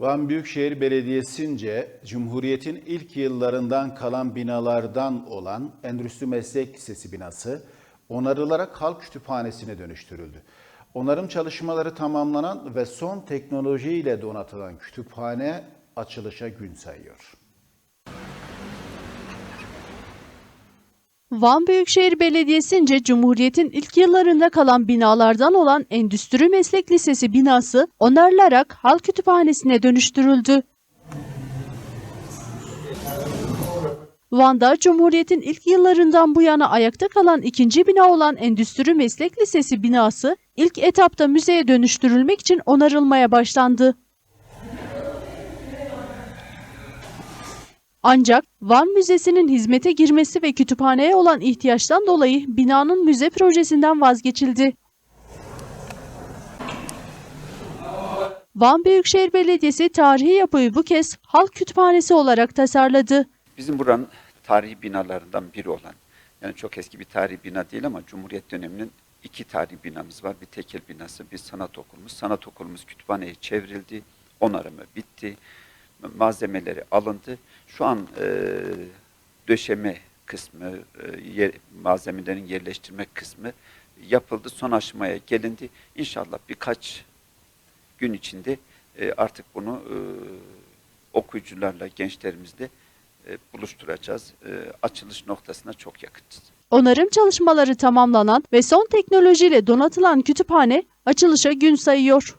Van Büyükşehir Belediyesi'nce Cumhuriyet'in ilk yıllarından kalan binalardan olan Endüstri Meslek Lisesi binası onarılarak halk kütüphanesine dönüştürüldü. Onarım çalışmaları tamamlanan ve son teknolojiyle donatılan kütüphane açılışa gün sayıyor. Van Büyükşehir Belediyesi'nce Cumhuriyet'in ilk yıllarında kalan binalardan olan Endüstri Meslek Lisesi binası onarılarak halk kütüphanesine dönüştürüldü. Van'da Cumhuriyet'in ilk yıllarından bu yana ayakta kalan ikinci bina olan Endüstri Meslek Lisesi binası ilk etapta müzeye dönüştürülmek için onarılmaya başlandı. Ancak Van Müzesi'nin hizmete girmesi ve kütüphaneye olan ihtiyaçtan dolayı binanın müze projesinden vazgeçildi. Van Büyükşehir Belediyesi tarihi yapıyı bu kez halk kütüphanesi olarak tasarladı. Bizim buranın tarihi binalarından biri olan, yani çok eski bir tarihi bina değil ama Cumhuriyet döneminin iki tarihi binamız var. Bir tekel binası, bir sanat okulumuz. Sanat okulumuz kütüphaneye çevrildi, onarımı bitti, malzemeleri alındı. Şu an e, döşeme kısmı, e, yer, malzemelerin yerleştirme kısmı yapıldı. Son aşamaya gelindi. İnşallah birkaç gün içinde e, artık bunu e, okuyucularla, gençlerimizle e, buluşturacağız. E, açılış noktasına çok yakınız. Onarım çalışmaları tamamlanan ve son teknolojiyle donatılan kütüphane açılışa gün sayıyor.